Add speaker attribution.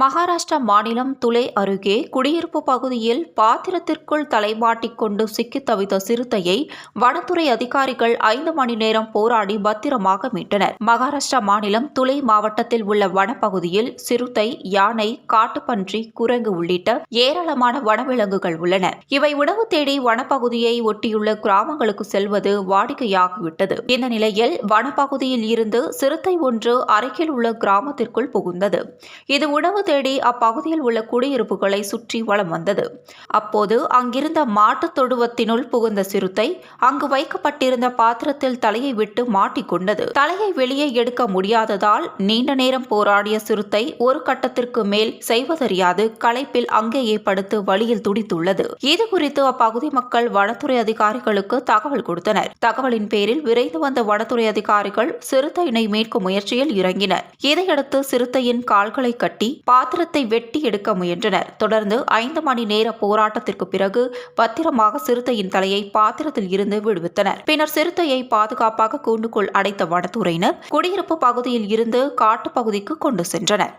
Speaker 1: மகாராஷ்டிரா மாநிலம் துலே அருகே குடியிருப்பு பகுதியில் பாத்திரத்திற்குள் தலைமாட்டிக்கொண்டு சிக்கித் தவித்த சிறுத்தையை வனத்துறை அதிகாரிகள் ஐந்து மணி நேரம் போராடி பத்திரமாக மீட்டனர். மகாராஷ்டிரா மாநிலம் துலே மாவட்டத்தில் உள்ள வனப்பகுதியில் சிறுத்தை யானை காட்டுப்பன்றி குரங்கு உள்ளிட்ட ஏராளமான வனவிலங்குகள் உள்ளன. இவை உணவு தேடி வனப்பகுதியை ஒட்டியுள்ள கிராமங்களுக்கு செல்வது வாடிக்கையாகிவிட்டது. இந்த நிலையில் வனப்பகுதியில் இருந்து சிறுத்தை ஒன்று அருகில் உள்ள கிராமத்திற்குள் புகுந்தது. இது உணவு தேடி அப்பகுதியில் உள்ள குடியிருப்புகளை சுற்றி வலம் வந்தது. அப்போது அங்கிருந்த மாட்டுத் தொடுவத்தினுள் புகுந்த சிறுத்தை அங்கு வைக்கப்பட்டிருந்த பாத்திரத்தில் தலையை விட்டு மாட்டிக்கொண்டது தலையை வெளியே எடுக்க முடியாததால் நீண்ட நேரம் போராடிய சிறுத்தை ஒரு கட்டத்திற்கு மேல் செய்வதறியாது களைப்பில் அங்கேயே படுத்து வழியில் துடித்துள்ளது. இது குறித்து அப்பகுதி மக்கள் வனத்துறை அதிகாரிகளுக்கு தகவல் கொடுத்தனர். தகவலின் பேரில் விரைந்து வந்த வனத்துறை அதிகாரிகள் சிறுத்தையினை மீட்கும் முயற்சியில் இறங்கினர். இதையடுத்து சிறுத்தையின் கால்களை கட்டி பாத்திரத்தை வெட்டி எடுக்க முயன்றனர். தொடர்ந்து ஐந்து மணி நேர போராட்டத்திற்கு பிறகு பத்திரமாக சிறுத்தையின் தலையை பாத்திரத்தில் இருந்து விடுவித்தனர். பின்னர் சிறுத்தையை பாதுகாப்பாக கூண்டுக்குள் அடைத்த வனத்துறையினர் குடியிருப்பு பகுதியில் இருந்து காட்டுப்பகுதிக்கு கொண்டு சென்றனர்.